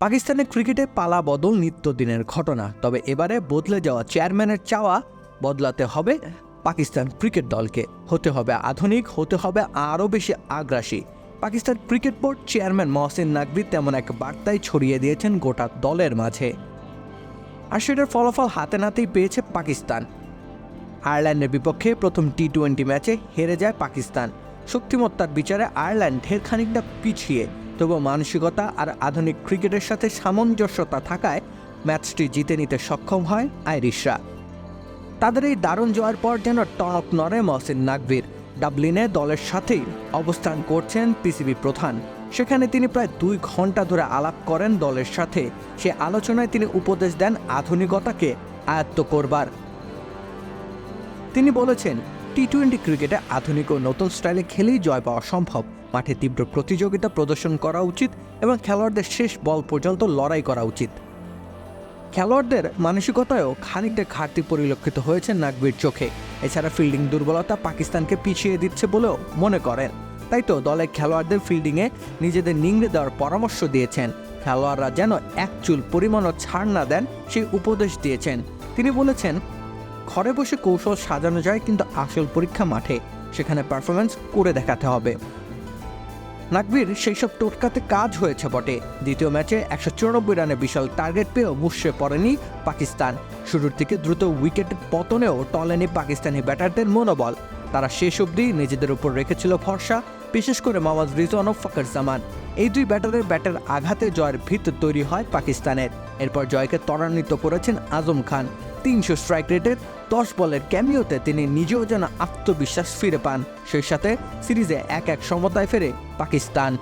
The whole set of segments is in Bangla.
পাকিস্তানের ক্রিকেটে পালা বদল নিত্যদিনের ঘটনা, তবে এবারে বদলে যাওয়া চেয়ারম্যানের চাওয়া বদলাতে হবে পাকিস্তান ক্রিকেট দলকে। হতে হবে আধুনিক, হতে হবে আরও বেশি আগ্রাসী। Pakistan cricket board chairman Mohsin Naqvi তেমন এক বার্তায় ছড়িয়ে দিয়েছেন গোটা দলের মাঝে। আর সেটার ফলাফল হাতে নাতেই পেয়েছে পাকিস্তান। আয়ারল্যান্ডের বিপক্ষে প্রথম টি টোয়েন্টি ম্যাচে হেরে যায় পাকিস্তান। শক্তিমত্তার বিচারে আয়ারল্যান্ড ঢের খানিকটা পিছিয়ে। তবু মানসিকতা আর আধুনিক ক্রিকেটের সাথে সামঞ্জস্যতা থাকায় ম্যাচটি জিতে নিতে সক্ষম হয় আইরিশরা। তাদের এই দারুণ জয়ের পর যেন টনক নড়ে মহসিন নাকভির। ডাবলিনে দলের সাথেই অবস্থান করছেন পিসিবি প্রধান। সেখানে তিনি প্রায় দুই ঘণ্টা ধরে আলাপ করেন দলের সাথে। সে আলোচনায় তিনি উপদেশ দেন আধুনিকতাকে আয়ত্ত করবার। তিনি বলেছেন টি টোয়েন্টি ক্রিকেটে আধুনিক ও নতুন স্টাইলে খেলেই জয় পাওয়া সম্ভব। মাঠে তীব্র প্রতিযোগিতা প্রদর্শন করা উচিত এবং খেলোয়াড়দের শেষ বল পর্যন্ত লড়াই করা উচিত। খেলোয়াড়দের মানসিকতায়ও খানিকটা ঘাটতি পরিলক্ষিত হয়েছে নাকবির চোখে। এছাড়া ফিল্ডিং দুর্বলতা পাকিস্তানকে পিছিয়ে দিচ্ছে বলেও মনে করেন। তাই তো দলের খেলোয়াড়দের ফিল্ডিংয়ে নিজেদের নিংড়ে দেওয়ার পরামর্শ দিয়েছেন। খেলোয়াড়রা যেন এক চুল পরিমাণও ছাড় না দেন, সেই উপদেশ দিয়েছেন। তিনি বলেছেন ঘরে বসে কৌশল সাজানো যায় কিন্তু আসল পরীক্ষা মাঠে। সেখানে পারফরমেন্স করে দেখাতে হবে। নাকবির সেই সব টোটকাতে কাজ হয়েছে বটে। দ্বিতীয় ম্যাচে একশো চুরানব্বই রানে বিশাল টার্গেট পেয়েও মুশড়ে পড়েনি পাকিস্তান। শুরুর দিকে দ্রুত উইকেট পতনেও টলেনি পাকিস্তানি ব্যাটারদের মনোবল। তারা শেষ অবধি নিজেদের উপর রেখেছিল ভরসা, বিশেষ করে মোহাম্মদ রিজওয়ান ও ফকর জামান। এই দুই ব্যাটারের ব্যাটের আঘাতে জয়ের ভিত তৈরি হয় পাকিস্তানের। এরপর জয়কে ত্বরান্বিত করেছেন আজম খান। তিনশো স্ট্রাইক রেটের দশ বলের ক্যামিওতে তিনি নিজেও যেন আত্মবিশ্বাস ফিরে পান। সেই সাথে সিরিজে এক এক সমতায় ফেরে পাকিস্তান।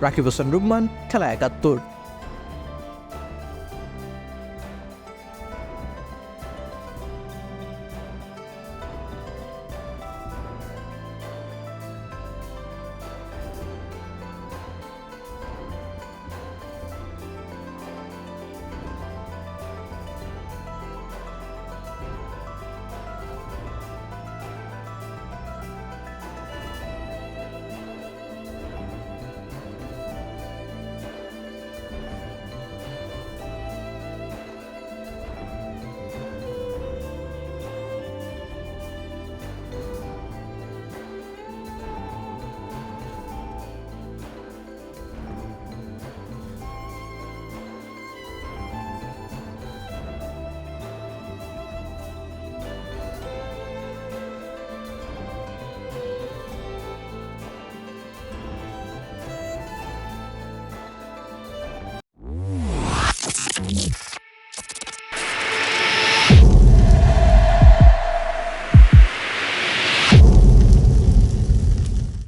রাকিব হোসেন রুম্মান খেলা একাত্তর।